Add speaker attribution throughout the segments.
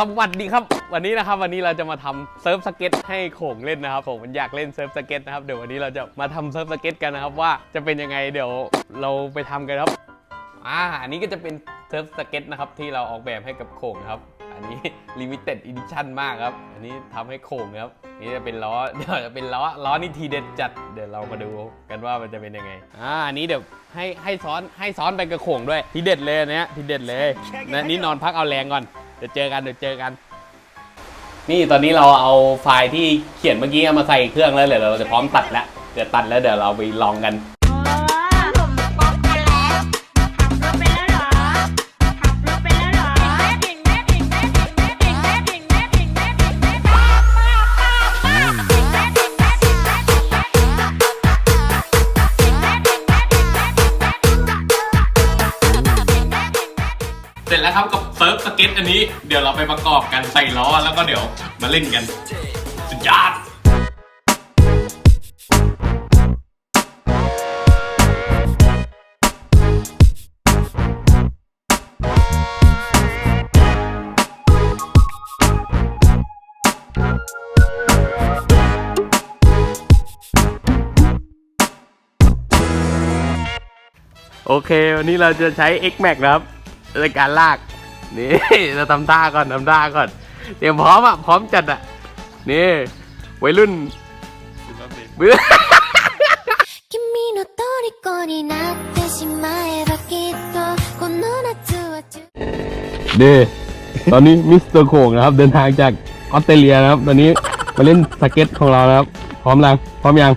Speaker 1: สวัสดีครับ วันนี้นะครับวันนี้เราจะมาทำเซิร์ฟสเก็ตให้โขงเล่นนะครับผมมันอยากเล่นเซิร์ฟสเก็ตนะครับเดี๋ยววันนี้เราจะมาทำเซิร์ฟสเก็ตกันนะครับว่าจะเป็นยังไงเดี๋ยวเราไปทำกันครับอ่าอันนี้ก็จะเป็นเซิร์ฟสเก็ตนะครับที่เราออกแบบให้กับโขงครับ อันนี้ลิมิเต็ดอีดิชั่นมากครับ อันนี้ทำให้โขงครับนี่จะเป็นล้อเดี๋ยวจะเป็นล้อล้อนี่ทีเด็ดจัดเดี๋ยวเรามาดูกันว่ามันจะเป็นยังไงอ่าอันนี้เดี๋ยวให้ให้ซ้อนให้ซ้อนไปกระโขงด้วยทีเด็ดเลยอันเนี้ยทีเด็ดเลยนะนี่นอนพักเอาแรงก่อน เดี๋ยวเจอกันเดี๋ยวเจอกัน นี่ตอนนี้เราเอาไฟล์ที่เขียนเมื่อกี้มาใส่เครื่องแล้วเดี๋ยวเราจะพร้อมตัดแล้วเดี๋ยวตัดแล้วเดี๋ยวเราไปลองกัน ครับกับเซิร์ฟสเก็ตอันนี้เดี๋ยวเราไปประกอบกันใส่ล้อแล้วก็เดี๋ยวมาเล่นกันสุดยอดโอเค วันนี้เราจะใช้ X Max นะครับ รายการลาก นี่จะทำท่าก่อนทำท่าก่อนเตรียมพร้อมอะพร้อมจัดอะนี่วัยรุ่นบื้อ
Speaker 2: เด้
Speaker 1: ตอนนี้มิสเตอร์โขงนะครับ เดินทางจากออสเตรเลียนะครับ ตอนนี้มาเล่นสเก็ตของเรานะครับ พร้อมยังพร้อมยัง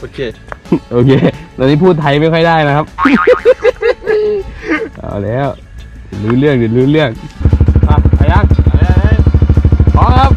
Speaker 3: โอเค
Speaker 1: โอเค ตอนนี้พูดไทยไม่ค่อยได้นะครับ เอาแล้วรู้เรื่องเดี๋ยวรู้เรื่องอะไปยังพร้อมครับ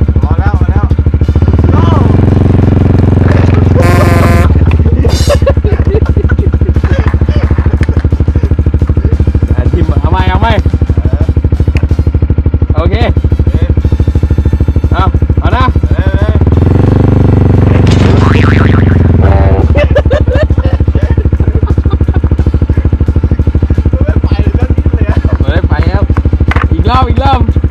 Speaker 3: อี
Speaker 1: กรอบอีกรอบ